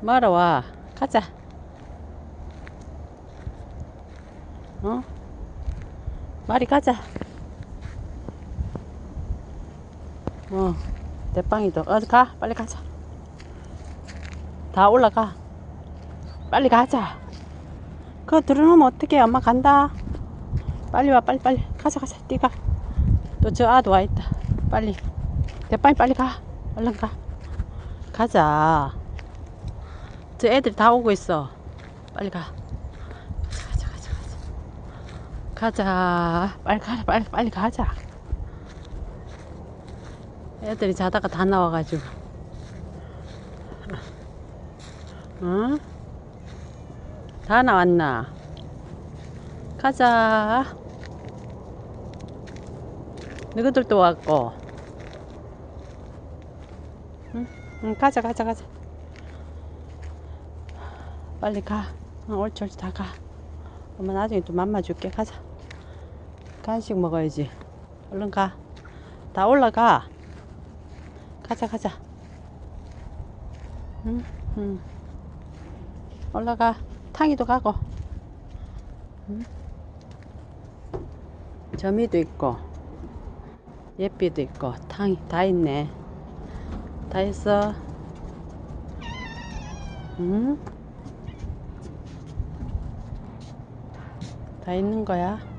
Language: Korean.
뭐하러 와? 가자. 어? 말이 가자. 어, 대빵이도. 어디 가? 빨리 가자. 다 올라가. 빨리 가자. 그거 들어놓으면 어떡해. 엄마 간다. 빨리 와, 빨리, 빨리. 가자, 가자. 뛰가. 또 저 아도 와 있다. 빨리. 대빵이 빨리 가. 얼른 가. 가자. 저 애들 다 오고 있어. 빨리 가. 가자, 가자, 가자. 가자. 빨리 가자, 빨리, 빨리 가자. 애들이 자다가 다 나와가지고. 응? 다 나왔나? 가자. 너희들도 왔고. 응? 응, 가자, 가자, 가자. 빨리 가. 응, 옳지, 옳지, 다 가. 엄마 나중에 또 맘마 줄게. 가자. 간식 먹어야지. 얼른 가. 다 올라가. 가자, 가자. 응, 응. 올라가. 탕이도 가고. 응? 점이도 있고. 예삐도 있고. 탕이 다 있네. 다 있어. 응? 다 있는 거야.